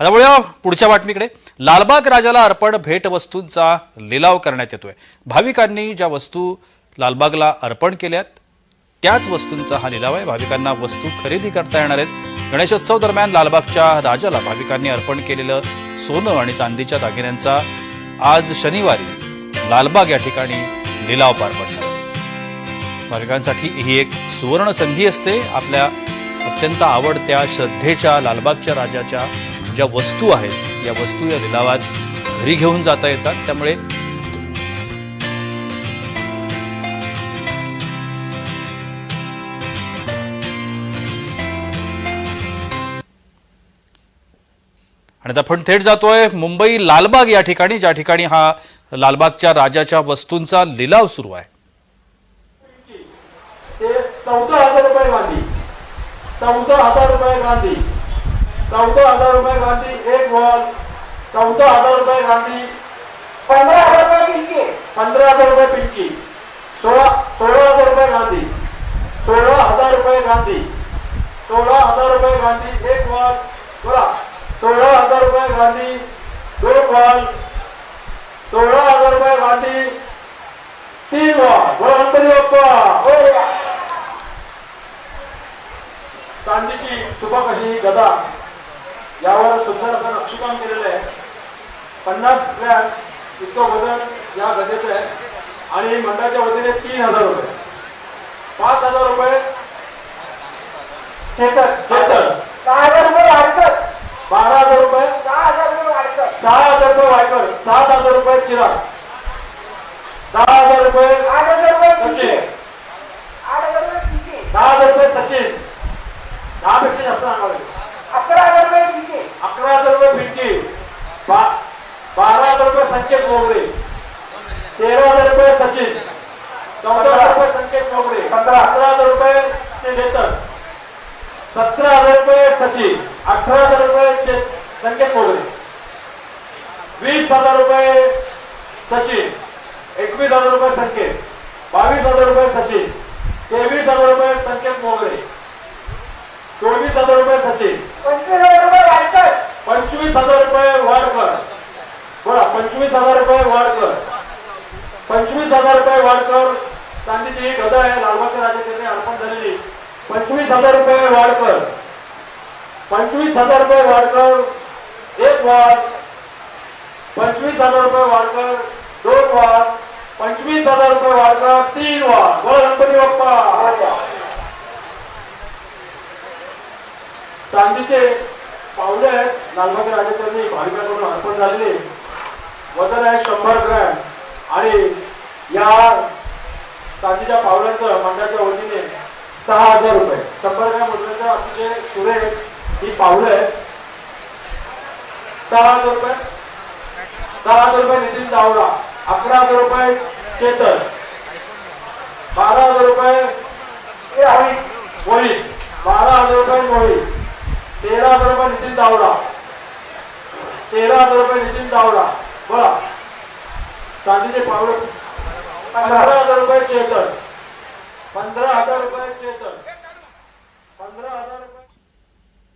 आता वळूया पुढच्या बातमीकडे. लालबाग राजाला अर्पण भेटवस्तूंचा लिलाव करण्यात येतोय. भाविकांनी ज्या वस्तू लालबागला अर्पण केल्यात त्याच वस्तूंचा हा लिलाव आहे. भाविकांना वस्तू खरेदी करता येणार आहेत. गणेशोत्सव दरम्यान लालबागच्या राजाला भाविकांनी अर्पण केलेलं सोनं आणि चांदीच्या दागिन्यांचा आज शनिवारी लालबाग या ठिकाणी लिलाव पार पडला. भाविकांसाठी ही एक सुवर्ण संधी असते. आपल्या अत्यंत आवडत्या श्रद्धेच्या लालबागच्या राजाच्या ज्या वस्तू आहेत या वस्तू या लिलावात घरी घेऊन जाता येतात त्यामुळे आणि आता आपण थेट जातोय मुंबई लालबाग या ठिकाणी ज्या ठिकाणी हा लालबागच्या राजाच्या वस्तूंचा लिलाव सुरू आहे. चौदा हजार रुपये गांधी. चौदा हजार रुपये गांधी. चौदा हजार रुपये गांधी एक वॉल. चौदा हजार रुपये गांधी. पंधरा हजार रुपये पिंकी. पंधरा हजार रुपये पिंकी. सोळा सोळा हजार रुपये गांधी. सोळा हजार रुपये गांधी. सोळा हजार रुपये गांधी एक वॉल. बोला. सोळा हजार रुपये गांधी दोन वॉल. सोळा हजार रुपये गांधी तीन वॉल. बोला गणपती बाप्पा. हो. चांदीची सुबक अशी गदा. यावर सुंदर असं नक्षीकाम केलेलं आहे. पन्नास ग्रॅम इतकं वजन या गदेचं आहे. आणि मंडळाच्या वतीने तीन हजार रुपये. पाच हजार रुपये. चेतन चेतन. सहा हजार रुपये बारा हजार रुपये. सहा हजार रुपये वाढतात सहा हजार रुपये वायकर सात हजार रुपये चिराग दहा हजार रुपये आठ हजार रुपये सचिन पिके आठ हजार रुपये पिके दहा हजार रुपये सचिन दहा पेक्षा जास्त सांगावे अकरा हजार रुपये पिके अकरा हजार रुपये भिंती बा- बारा हजार रुपये संकेत मोगरे तेरा हजार रुपये सचिन चौदा हजार रुपये संकेत मोगरे पंधरा अकरा हजार रुपये चेतन सतरा हजार रुपये सचिन अठरा हजार रुपये संकेत मोगरे वीस हजार रुपये सचिन एकवीस हजार रुपये संकेत बावीस हजार रुपये सचिन तेवीस हजार रुपये संकेत मोगरे चोवीस हजार रुपये सचिन पंचवीस हजार रुपये वाढतात पंचवीस हजार रुपये वाढ कर बोला पंचवीस हजार रुपये वाढ कर पंचवीस हजार रुपये वाढ कर चांदीची ही गदा आहे लालबागच्या राजाचे अर्पण झालेली. पंचवीस हजार रुपये वाढकर पंचवीस हजार रुपये वाढकर एक वाढ. पंचवीस हजार रुपये वाढकर दोन वाढ. पंचवीस हजार रुपये वाढकर तीन वाढ. बोला गणपती बाप्पा चांदीचे पावले आहेत लालबागच्या राजाचरणी भाविकांकडून अर्पण झालेले. वजन आहे शंभर ग्रॅम. आणि या चांदीच्या पावलांचं मंडळाच्या वतीने सहा हजार रुपये. शंभर ग्रॅम वजनाच्या अतिशय सुरेख ही पावलं आहेत सहा हजार रुपये. सहा हजार रुपये नितीन चावडा अकरा हजार रुपये चेतन. बारा हजार रुपये हे मोहित बारा हजार रुपये मोहित. तेरा हजार रुपये नितीन दावडा तेरा हजार रुपये नितीन दावडा बघा चांदीचे पावलं पंधरा हजार रुपये चेतन. पंधरा हजार रुपये चेतन. पंधरा हजार